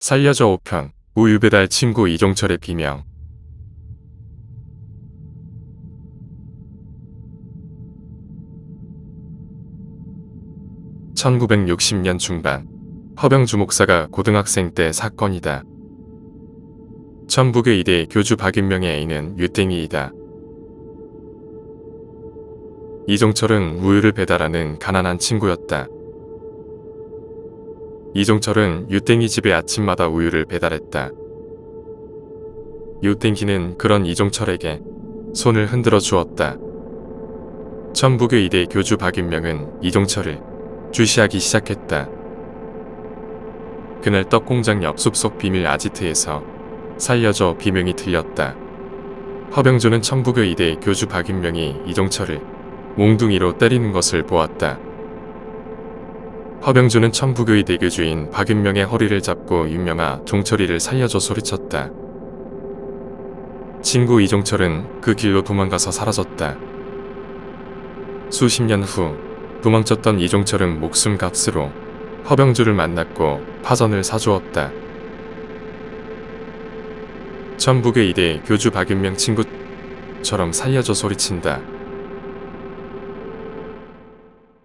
살려줘 5편 우유 배달 친구 이종철의 비명 1960년 중반 허병주 목사가 고등학생 때 사건이다. 전북의 이대 교주 박인명의 애인은 유땡이이다. 이종철은 우유를 배달하는 가난한 친구였다. 이종철은 유땡이 집에 아침마다 우유를 배달했다. 유땡기는 그런 이종철에게 손을 흔들어 주었다. 전북의 이대 교주 박인명은 이종철을 주시하기 시작했다. 그날 떡공장 옆 숲속 비밀 아지트에서 살려줘 비명이 들렸다. 허병조는 천북의 이대 교주 박인명이 이종철을 몽둥이로 때리는 것을 보았다. 허병주는 천북의 대교주인 박윤명의 허리를 잡고 윤명아 종철이를 살려줘 소리쳤다. 친구 이종철은 그 길로 도망가서 사라졌다. 수십 년 후 도망쳤던 이종철은 목숨 값으로 허병주를 만났고 파전을 사주었다. 천북의 이대 교주 박윤명 친구처럼 살려줘 소리친다.